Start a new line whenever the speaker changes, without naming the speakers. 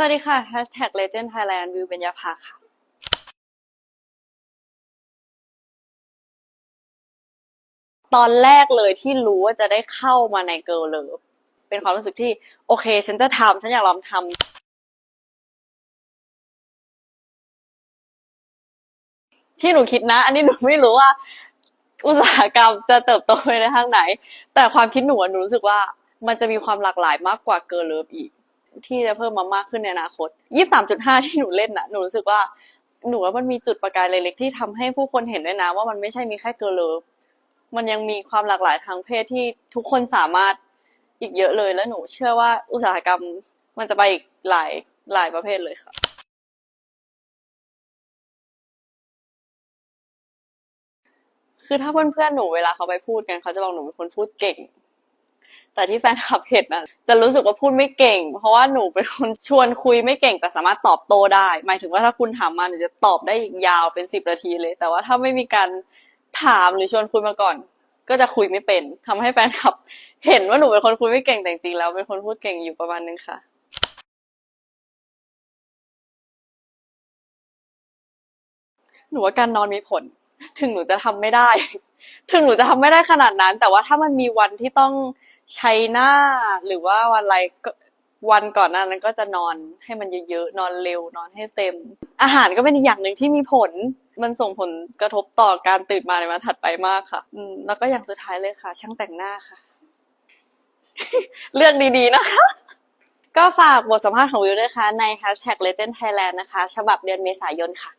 สวัสดีค่ะ Hashtag Legend Thailand วิว เบญญาภาค่ะตอนแรกเลยที่รู้ว่าจะได้เข้ามาใน Girl Love เป็นความรู้สึกที่ โอเค ฉันจะทำฉันอยากลองทำที่หนูคิดนะ อันนี้หนูไม่รู้ว่า อุตสาหกรรมจะเติบโตไปในทางไหน แต่ความคิดหนูหนูรู้สึกว่า มันจะมีความหลากหลายมากกว่า Girl Love อีก ที่จะเพิ่มมามากขึ้นในอนาคตยี่สามจุดห้าที่หนูเล่นน่ะหนูรู้สึกว่าหนูว่ามันมีจุดประกายเล็กๆที่ทำให้ผู้คนเห็นด้วยนะ ว่ามันไม่ใช่มีแค่เกิร์ลเลิฟมันยังมีความหลากหลายทางเพศที่ทุกคนสามารถอีกเยอะเลยแล้วหนูเชื่อว่าอุตสาหกรรมมันจะไปอีกหลายหลายประเภทเลยค่ะคือถ้าเพื่อนๆหนูเวลาเขาไปพูดกันเขาจะบอกหนูเป็นคนพูดเก่ง แต่ที่แฟนคลับเห็นนะจะรู้สึกว่าพูดไม่เก่ง เพราะว่าหนูเป็นคนชวนคุยไม่เก่งแต่สามารถตอบโต้ได้ หมายถึงว่าถ้าคุณถามมาหนูจะตอบได้อีกยาวเป็นสิบนาทีเลย แต่ว่าถ้าไม่มีการถามหรือชวนคุยมาก่อน ก็จะคุยไม่เป็นทำให้แฟนคลับ เห็นว่าหนูเป็นคนคุยไม่เก่งแต่จริงแล้วเป็นคนพูดเก่งอยู่ประมาณนึงค่ะหนูว่าการนอนมีผล ถึงหนูจะทำไม่ได้ ถึงหนูจะทำไม่ได้ขนาดนั้น แต่ว่าถ้ามันมีวันที่ต้อง ช้หน้าหรือว่าวันอะไรก็วันก่อนหน้านั้นก็จะนอนให้มันเยอะๆ นอนเร็วนอนให้เต็ม อาหารก็เป็นอีกอย่างหนึ่งที่มีผล มันส่งผลกระทบต่อการตื่นมาในวันถัดไปมากค่ะ อืมแล้วก็อย่างสุดท้ายเลยค่ะ ช่างแต่งหน้าค่ะ เลือกดีๆนะคะ ก็ฝากบทสัมภาษณ์ของวิวด้วยค่ะใน hashtag legend thailand นะคะ ฉบับเดือนเมษายนค่ะ